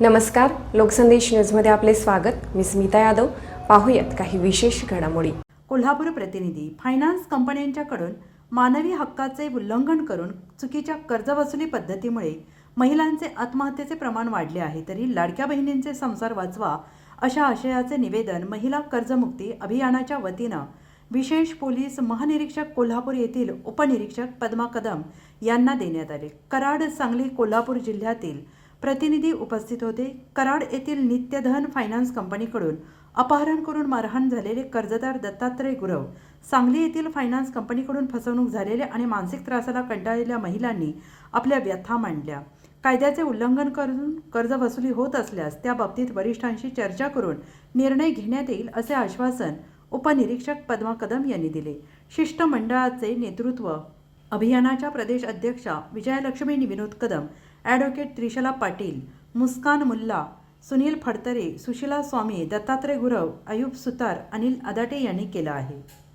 नमस्कार लोकसंदेश न्यूजमध्ये आपले स्वागत. मी स्मिता यादव. पाहूयात काही विशेष घडामोडी. कोल्हापूर प्रतिनिधी फायनान्स कंपन्यांच्याकडून मानवी हक्काचे उल्लंघन करून चुकीच्या कर्जवसुली पद्धतीमुळे महिलांचे आत्महत्येचे प्रमाण वाढले आहे तरी लाडक्या बहिणींचे संसार वाचवा अशा आशयाचे निवेदन महिला कर्जमुक्ती अभियानाच्या वतीनं विशेष पोलीस महानिरीक्षक कोल्हापूर येथील उपनिरीक्षक पद्मा कदम यांना देण्यात आले. कराड सांगली कोल्हापूर जिल्ह्यातील प्रतिनिधी उपस्थित होते. कराड येथील नित्यधन फायनान्स कंपनीकडून अपहरण करून मारहाण झालेले कर्जदार दत्तात्रय गुरव सांगली येथील फायनान्स कंपनीकडून फसवणूक झालेल्या आणि मानसिक त्रासाला कंटाळलेल्या महिलांनी आपल्या व्यथा मांडल्या. कायद्याचे उल्लंघन करून कर्ज वसुली होत असल्यास त्या बाबतीत वरिष्ठांशी चर्चा करून निर्णय घेण्यात येईल असे आश्वासन उपनिरीक्षक पद्मा कदम यांनी दिले. शिष्टमंडळाचे नेतृत्व अभियानाच्या प्रदेश अध्यक्षा विजयलक्ष्मी विनोद कदम ॲडव्होकेट त्रिशला पाटील मुस्कान मुल्ला सुनील फडतरे सुशिला स्वामी दत्तात्रय गुरव अयूब सुतार अनिल अदाटे यांनी केलं आहे.